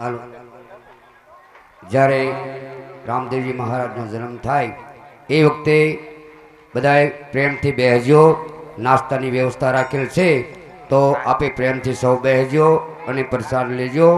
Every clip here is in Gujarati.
હાલો. જ્યારે રામદેવજી મહારાજનો જન્મ થાય, એ વખતે બધાએ પ્રેમથી બેસજો નાસ્તાની વ્યવસ્થા રાખેલ છે, તો આપે પ્રેમથી સૌ બેસજો અને પ્રસાદ લેજો.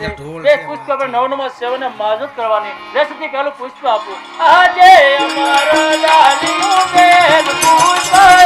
છે બે પુષ્પ આપણે નવ નંબર સેવન માજત કરવાની સુધી પહેલું પુષ્પ આપો. આજે અમારા પુષ્પ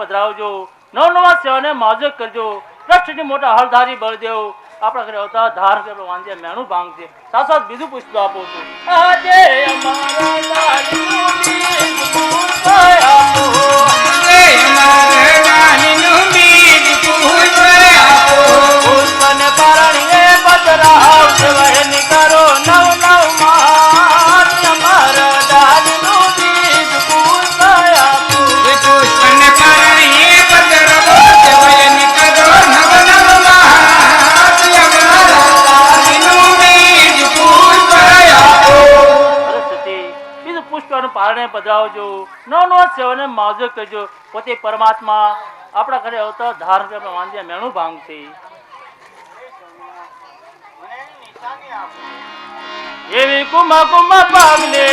પધરાવજો. નવ નવા સેવાને માજક કરજો. લક્ષની મોટા હળધારી બળદેવ આપણા ઘરે આવતા ધાર કે વાંધે મેણું ભાંગ છે સાથ સાથ બીજું પુષ્પ આપો છું. અમારા પારણે નવ નો, સેવને માવજો કરજો. પોતે પરમાત્મા, આપણા ઘરે આવતા ધારણ કરવા વાંધ્યા, મેણું ભાંગશે એવી કુમા કુમા પાગલે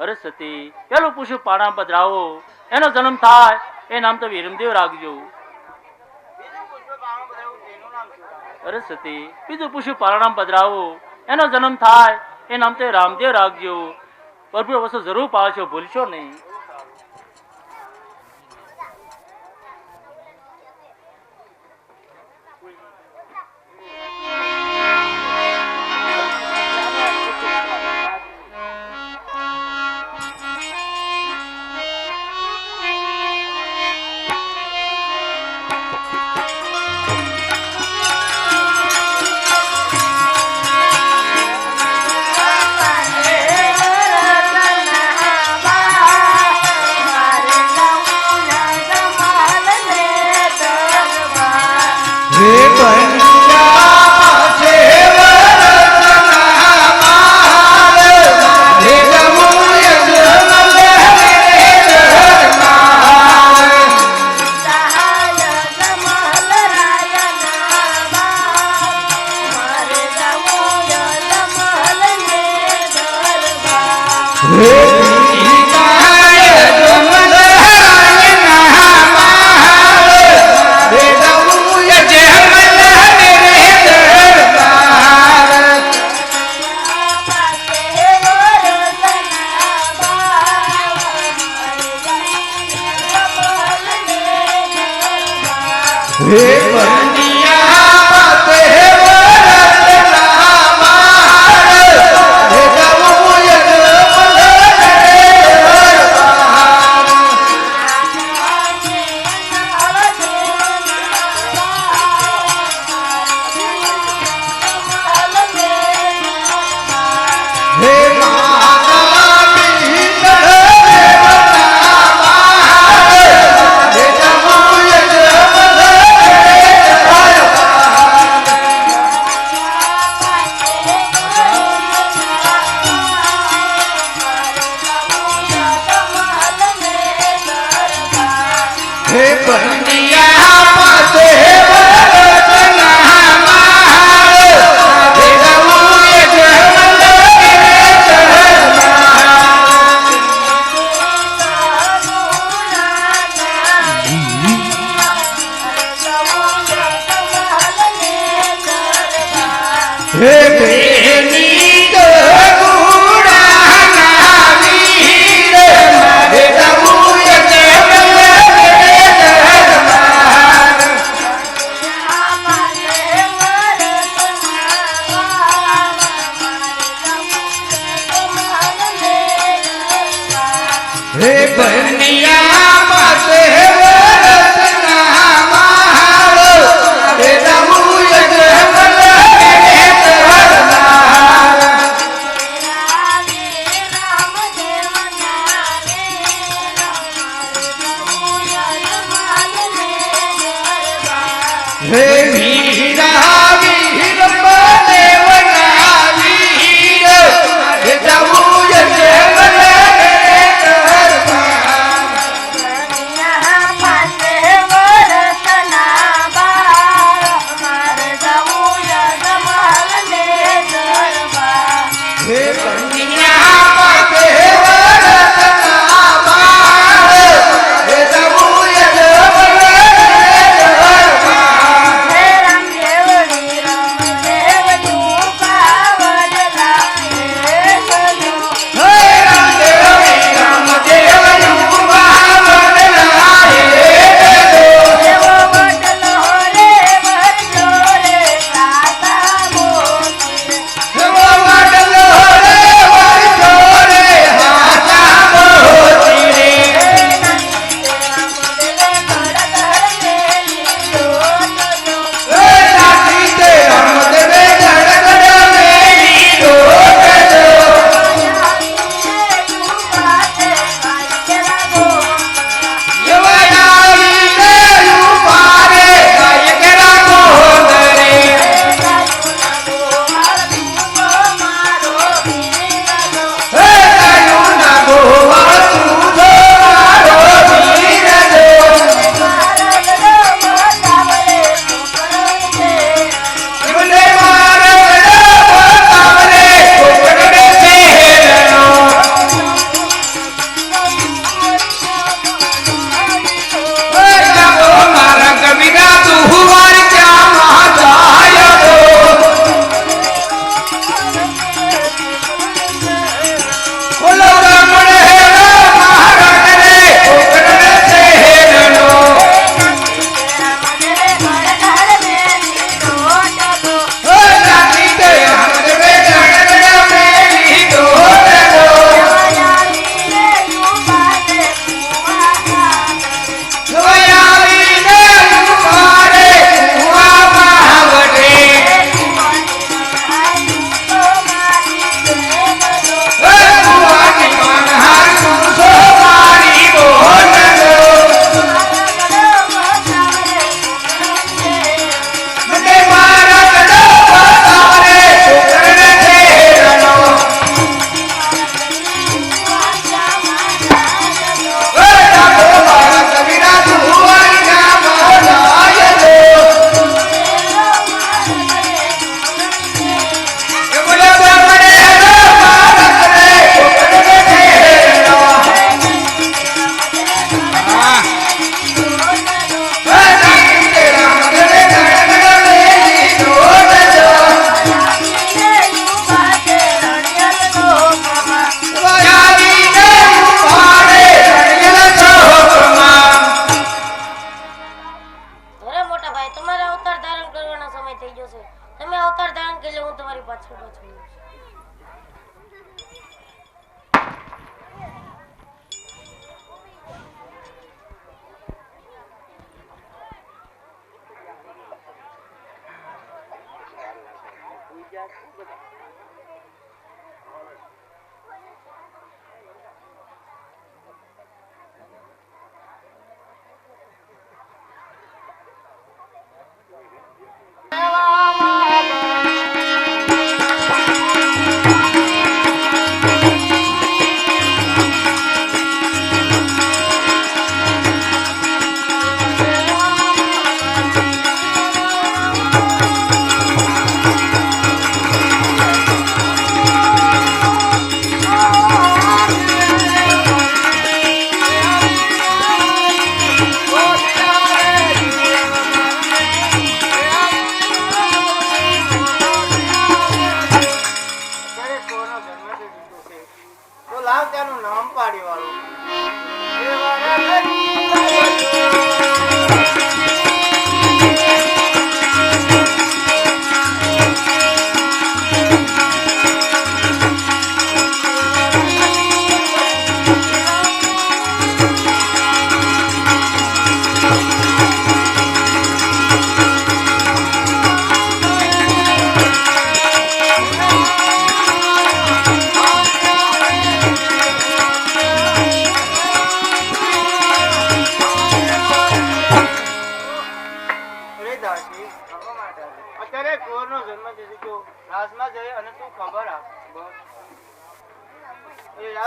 સરસ્વતી પેલું પૂછ્યું, પાણા પધરાવો, એનો જન્મ થાય? એ નામ તો વીરમદેવ રાખજો. હરસતી બીજું પૂછ્યું, પારણામ પધરાવો, એનો જન્મ થાય? એ નામ તે રામદેવ રાખજો. પ્રભુ વસ્તુ જરૂર પાડશો ભૂલશો નહીં.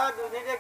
દૂધી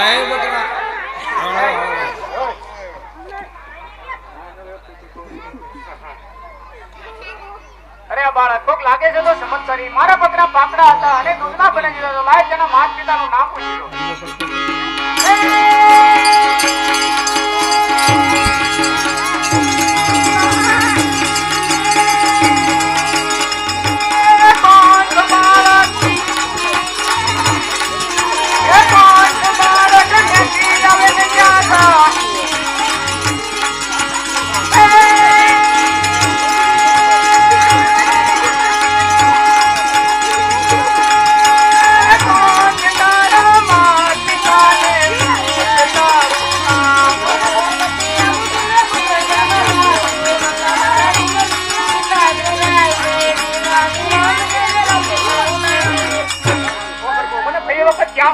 ભાઈ બકરા. અરે બાળક કોક લાગે છે તો સમજ મારા પત્રા પાકડા હતા અને દૂધના બની જતા તો લાય તેના માત પિતાનું નામ પૂછ્યું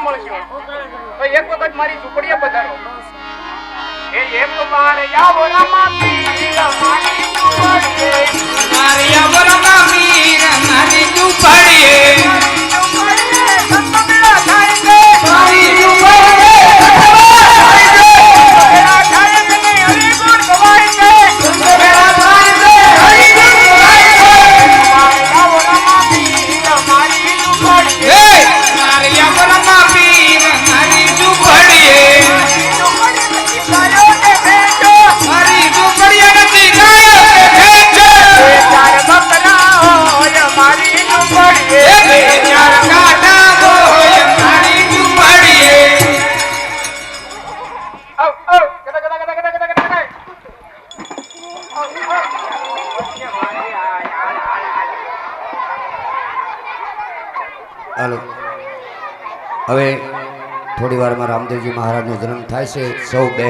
મળશો. તો એક વખત મારી ઝૂંપડીએ પધારો. એ એક વાર યાવરામાં પીર મારી મારી યાવરામાં પીર મારી ઝૂંપડીએ. હાલો. હવે થોડી વારમાં રામદેવજી મહારાજનો જન્મ થાય છે. સૌ બે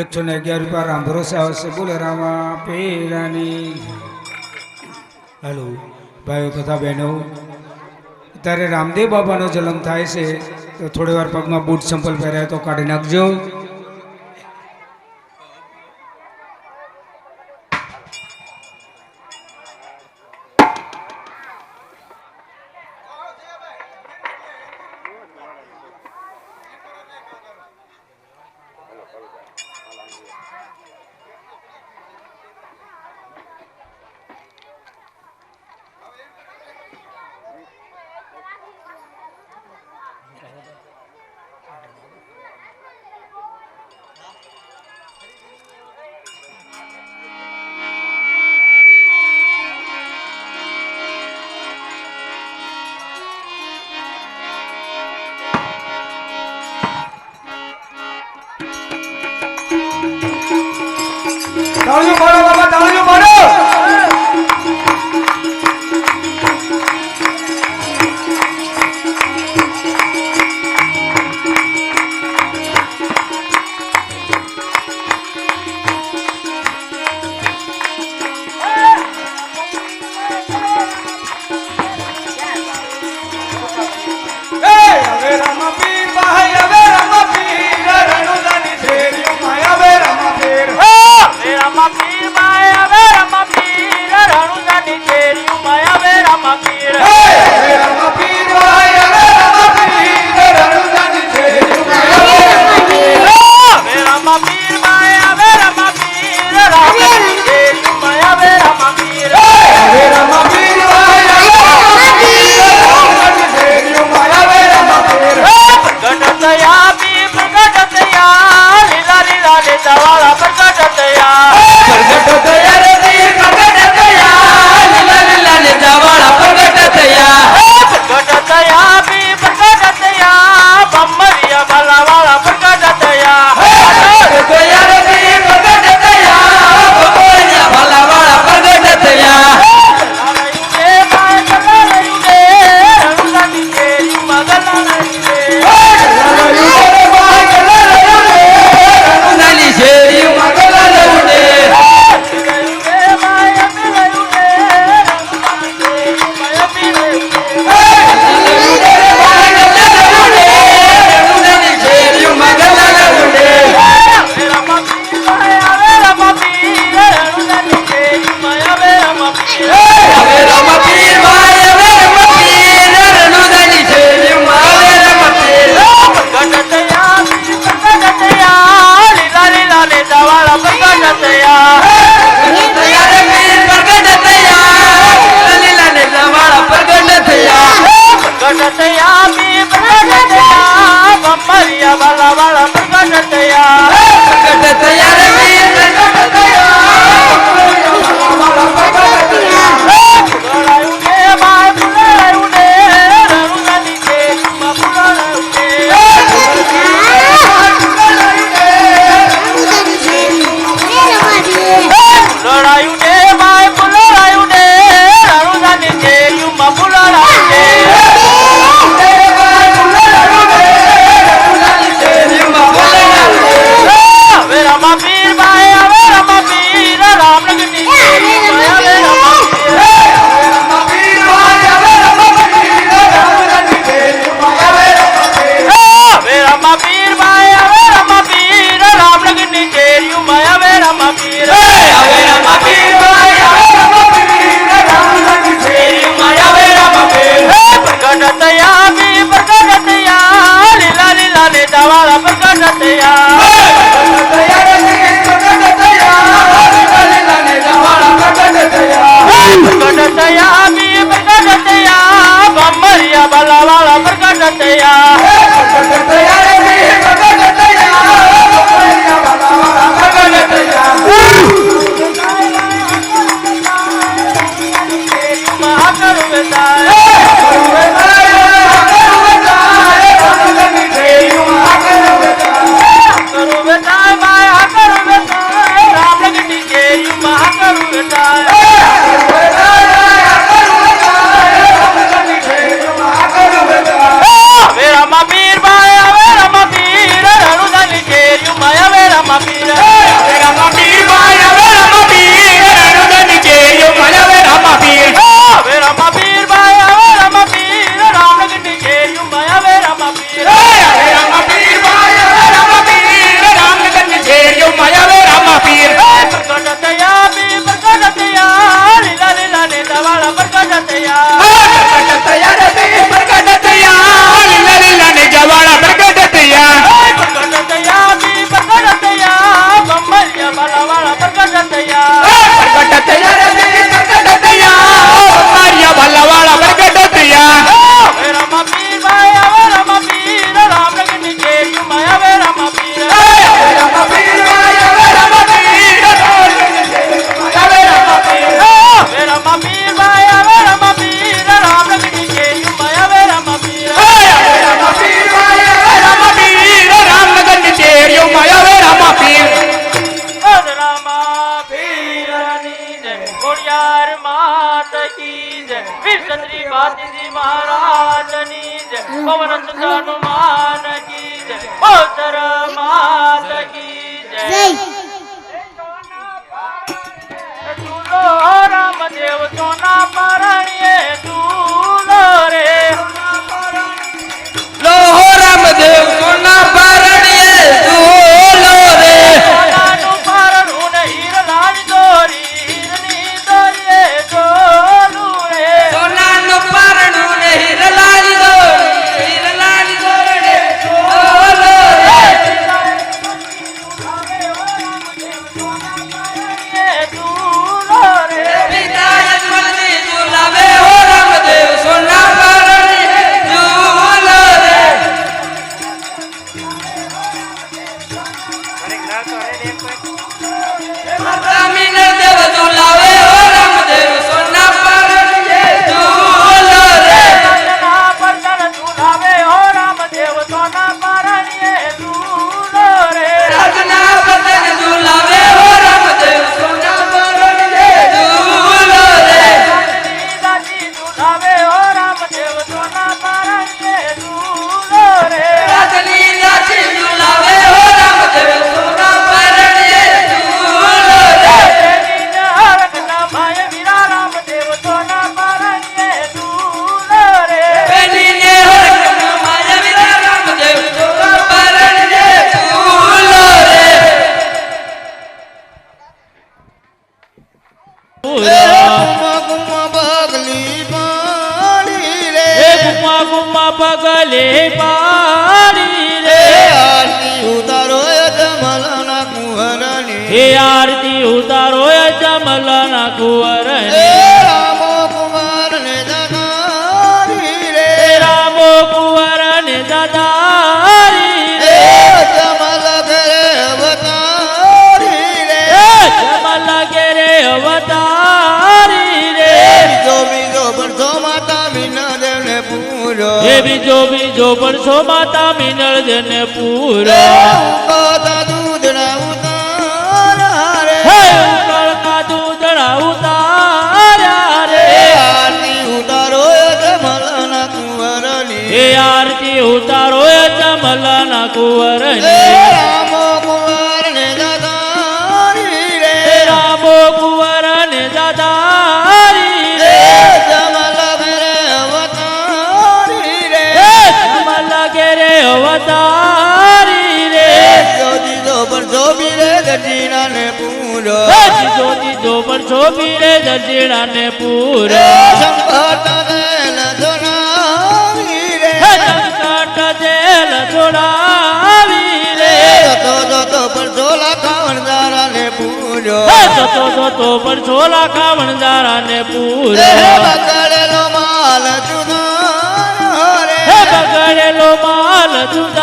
એકસો ને અગિયાર રૂપિયા રામ ભરોસે આવશે. બોલે રામા પેરાની. હાલો, ભાઈઓ તથા બહેનો ત્યારે રામદેવ બાબાનો જન્મ થાય છે, તો થોડી વાર પગમાં બૂટ સંપલ પહેરાય તો કાઢી નાખજો. Yeah. બીજો બીજો પડશો માતા મિનળ જને પૂરો. હે દૂધડા ઉતાર્યા રે હે આરતી ઉતારો એ જમલના કુંવર ને હે જીજો જીજો પીરે. દર્જિણા ને પૂરો જતો જતો જતો પડશો લાખાવણ જારા ને પૂરો હે બગડેલો માલ જુદાર્યો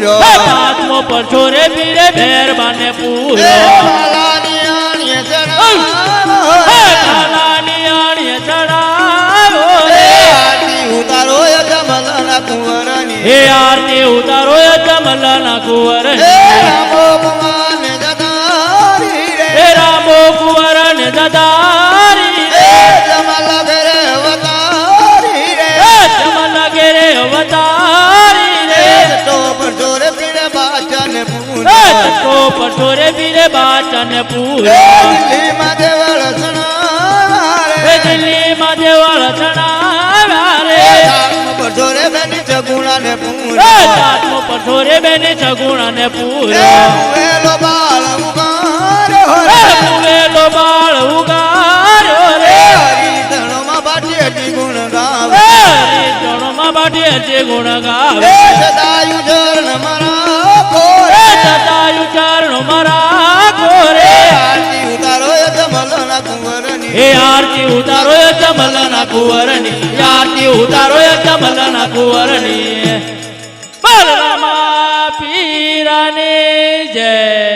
પૂરો હે પર છોરે ભીડે પીરે મહેરબાને પૂરો હે કાલાની આણીએ ચડાવ્યો રે ઉતારો કમલના કુંવરની. હે આરતી ઉતારો એ જમલના કુંવર હે રામો ભગવાન તો પટોરે બીરે બાટન પૂરા. દિલ્હી માં દેવા લસણા દિલ્હી માં ને પૂરા. જાતનો બાળ ઉગાર્યો રે. વેલો ધણો માં બાટી ગુણ ગાવે. હરી ધણો માં બાટી ગુણ ગાવે આરતી ઉતારો કમલના કુંવરની આરતી ઉતારો કમલના કુંવરની. બલરામા પીરાની જય.